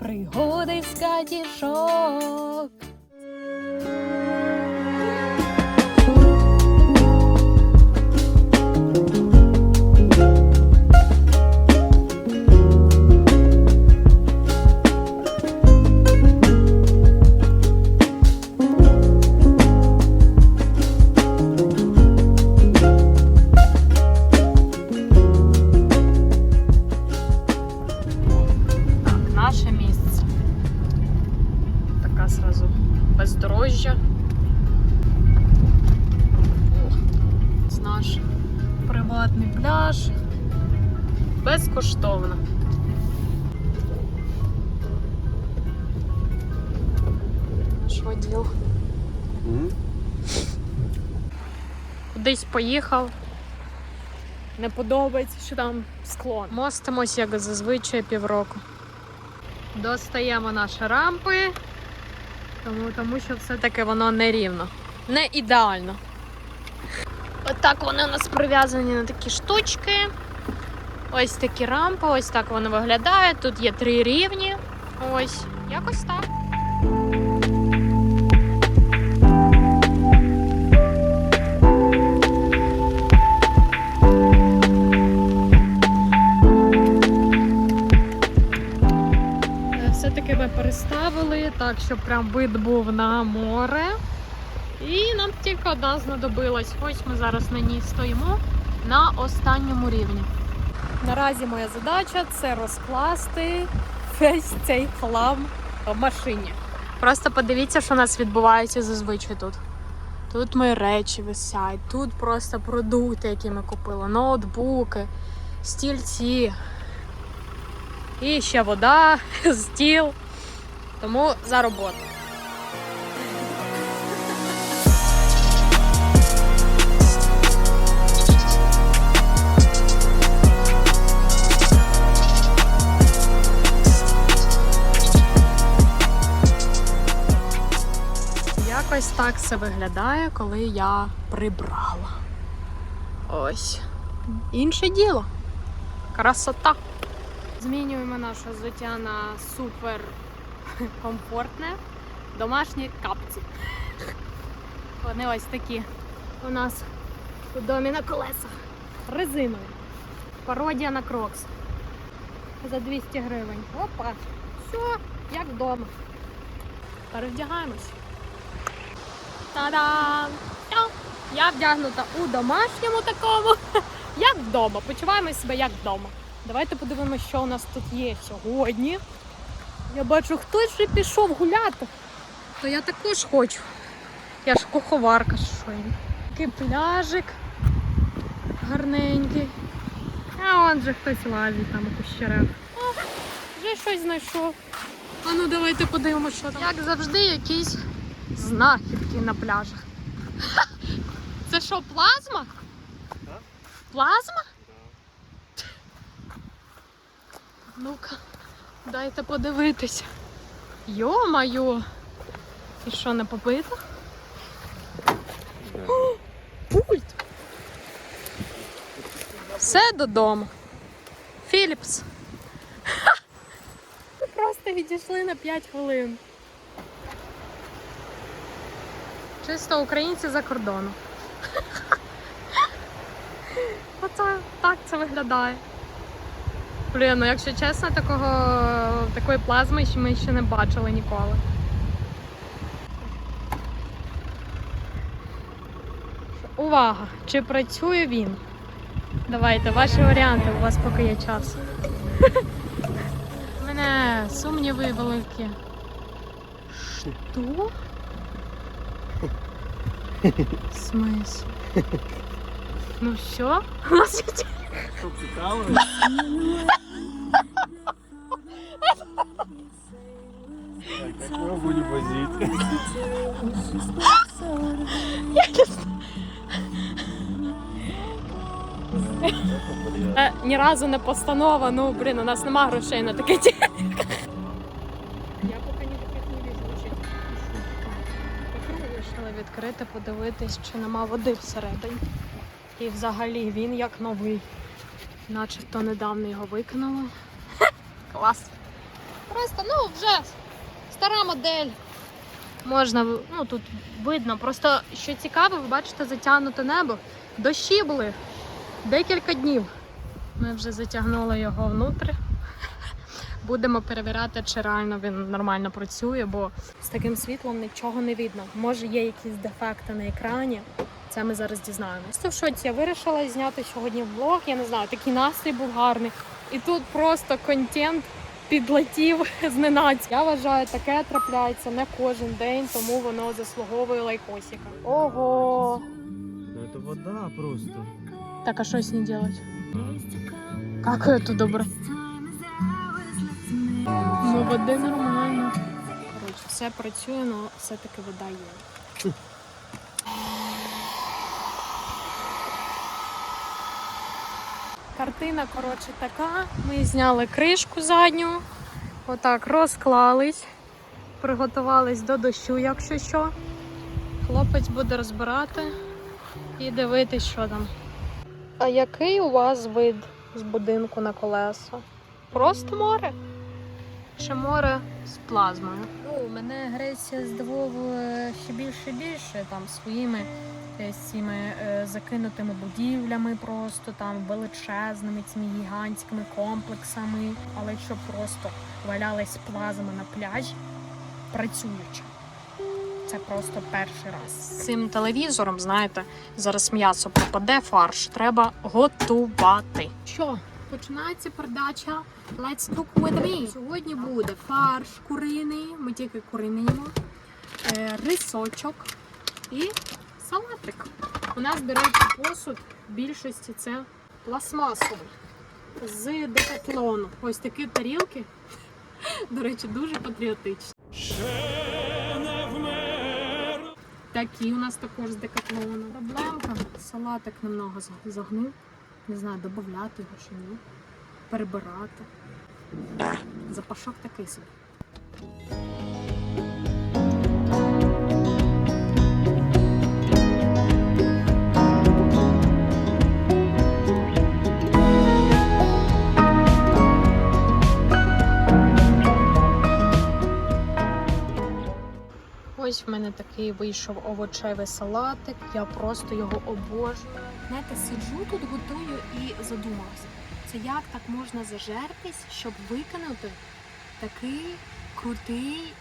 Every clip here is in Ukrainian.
пригоди з катішок. Кудись поїхав. Не подобається, що там склон. Мостимось, як зазвичай, півроку. Достаємо наші рампи, тому, тому що все-таки воно не рівно. Не ідеально. Отак вони у нас прив'язані на такі штучки. Ось такі рампи, ось так вони виглядають. Тут є три рівні. Ось, якось так. Переставили так, щоб прям вид був на море. І нам тільки одна знадобилась. Ось ми зараз на ній стоїмо на останньому рівні. Наразі моя задача це розкласти весь цей хлам в машині. Просто подивіться, що у нас відбувається зазвичай тут. Тут мої речі висять, тут просто продукти, які ми купили, ноутбуки, стільці. І ще вода, стіл. Тому за роботу. Якось так це виглядає, коли я прибрала. Ось. Інше діло. Красота. Змінюємо наше взуття на супер комфортне. Домашні капці. Вони ось такі у нас у домі на колесах. Резинові. Пародія на крокс. За 200 гривень. Опа! Все, як вдома. Перевдягаємось. Та-дам! Я вдягнута у домашньому такому. Як вдома. Почуваємо себе як вдома. Давайте подивимося, що у нас тут є сьогодні. Я бачу, хтось вже пішов гуляти. То я також хочу. Я ж куховарка, що я. Такий пляжик гарненький. А он же хтось лазить там у кущерах. О, вже щось знайшов. А ну давайте подивимося, що там. Як завжди, якісь знахідки на пляжах. Це що, плазма? Плазма? Ну-ка, дайте подивитися. Йо-майо. І що, не побито? О, Пульт. Все додому. Філіпс. Ха! Ми просто відійшли на 5 хвилин. Чисто українці за кордоном. Оце так це виглядає. Блін, ну якщо чесно, такого такої плазми ще ми ще не бачили ніколи. Увага! Чи працює він? Давайте, ваші варіанти, у вас поки є час. У мене сумніви великі. Що? В смысле? Ну все? У нас є ті- Що цікаво? Е, ні разу не постанова, ну блін, у нас нема грошей на таке ті. Я поки не таких не візьму. Вирішила відкрити, подивитись, чи нема води всередині. І взагалі він як новий. Начебто недавно його викинули. Клас. Просто, ну, вже стара модель. Можна, ну тут видно. Просто що цікаво, ви бачите затягнуте небо. Дощі були декілька днів. Ми вже затягнули його внутрі. Будемо перевіряти, чи реально він нормально працює, бо з таким світлом нічого не видно. Може, є якісь дефекти на екрані. Це ми зараз дізнаємось. В шоці я вирішила зняти сьогодні влог. Я не знаю, такий настрій був гарний. І тут просто контент підлетів зненацька. Я вважаю, таке трапляється не кожен день, тому воно заслуговує лайкосика. Ого! Ну это вода просто. Так, а що з ним робити? Как это добре? Ну, води нормально. Коротше, все працює, але все-таки вода є. Картина, коротше, така. Ми зняли кришку задню, отак розклались, приготувались до дощу, якщо що. Хлопець буде розбирати і дивитись, що там. А який у вас вид з будинку на колесо? Просто море? Чи море з плазмою? Ну, мене Греція здивовує ще більше і більше там своїми е, цими е, закинутими будівлями, просто там величезними цими гігантськими комплексами. Але що просто валялась плазма на пляжі, працюючи. Це просто перший раз. З цим телевізором, знаєте, зараз м'ясо пропаде, фарш. Треба готувати. Що? Починається передача Let's cook with me. Сьогодні буде фарш куриний, ми тільки куриний е, рисочок і салатик. У нас, до речі, посуд в більшості це пластмасовий з декатлону. Ось такі тарілки. До речі, дуже патріотичні. Такі у нас також з декатлону. Проблемка. Салатик немного за- загнив. Не знаю, додати його чи ні. Перебирати. Запашок такий собі. Ось в мене такий вийшов овочевий салатик. Я просто його обожнюю. Знаєте, сиджу тут, готую і задумалася. Це як так можна зажертись, щоб викинути такий крутий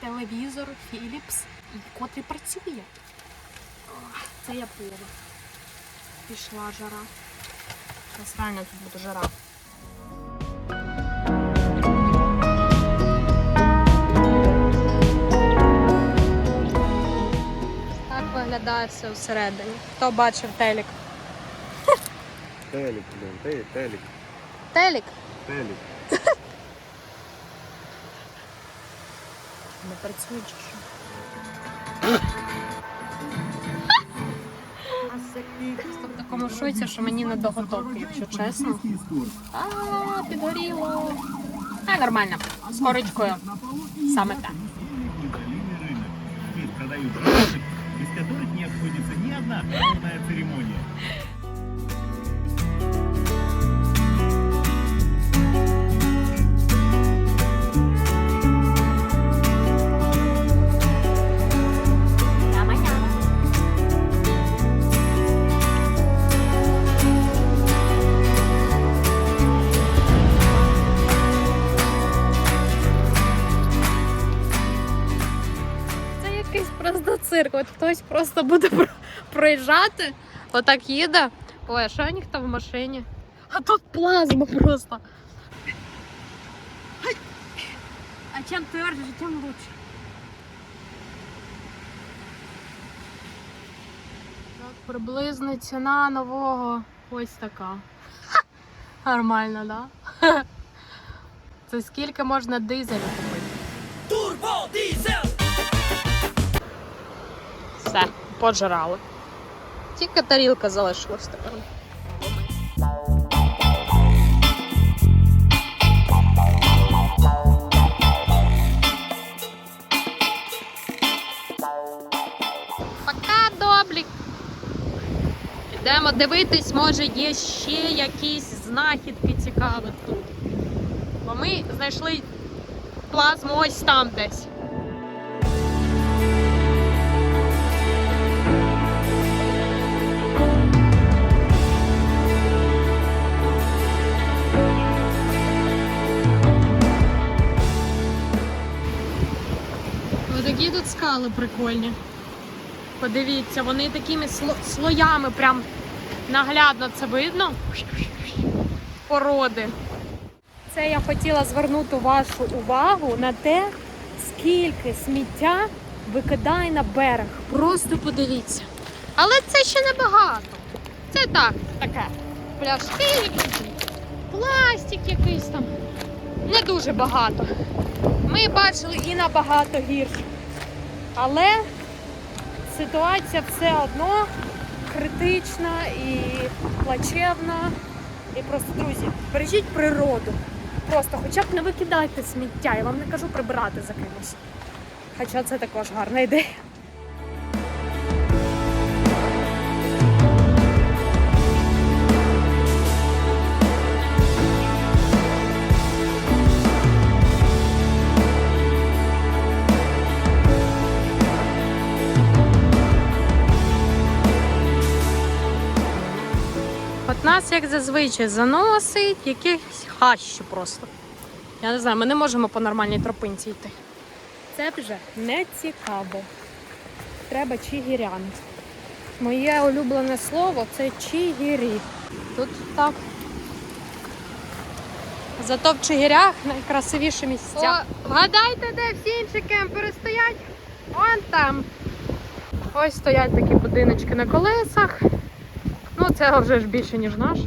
телевізор Philips, котрий працює. Це я пила. Пішла жара. Зараз реально тут буде жара. Виглядає все всередині. Хто бачив телек? Телек, блин, те- телек, Телек? телек. Не працює чи що? В такому шоці, що мені не до готовки, якщо чесно. А, підгоріло. А, нормально. З корочкою. Саме так. Которых не обходится ни одна церемония. Хтось просто буде про- проїжджати, отак їде. Ой, а що ніхто в машині? А тут плазма просто. А чим тверже, тим лучше. Так, приблизно ціна нового ось така. Нормально, да? Це скільки можна дизелю купити? Все, пожрали. Тільки тарілка залишилась тепер. Пока, доблік. Йдемо дивитись, може є ще якісь знахідки цікаві тут. Бо ми знайшли плазму ось там десь. Отакі прикольні. Подивіться, вони такими сло- слоями прям наглядно це видно. Породи. Це я хотіла звернути вашу увагу на те, скільки сміття викидає на берег. Просто подивіться. Але це ще не багато. Це так, таке. Пляшки пластик якийсь там. Не дуже багато. Ми бачили і набагато гірше. Але ситуація все одно критична і плачевна. І просто, друзі, бережіть природу. Просто хоча б не викидайте сміття. Я вам не кажу прибирати за кимось. Хоча це також гарна ідея. Нас, як зазвичай, заносить якихось хащі просто. Я не знаю, ми не можемо по нормальній тропинці йти. Це вже не цікаво. Треба чигірян. Моє улюблене слово це чигірі. Тут так. Зато в Чигирях найкрасивіші місця. О, вгадайте, де всі інші кемпери стоять? Вон там. Ось стоять такі будиночки на колесах. Ну, це вже ж більше, ніж наш.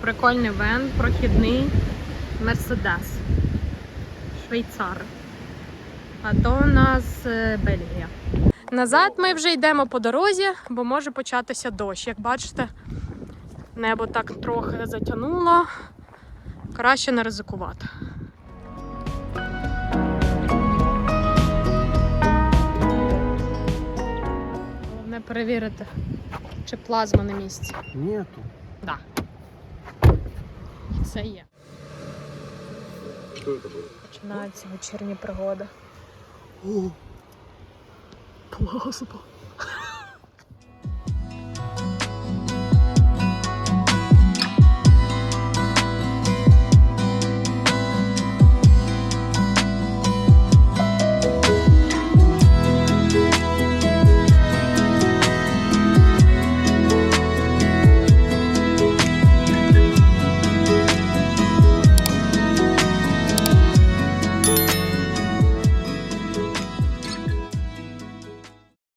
Прикольний вен, прохідний Мерседес. Швейцар. А то у нас е, Бельгія. Назад ми вже йдемо по дорозі, бо може початися дощ. Як бачите, небо так трохи затягнуло. Краще не ризикувати. Головне перевірити, чи плазма на місці. Нету. Да. Це є. Починаються вечірні пригоди. О, Плазма.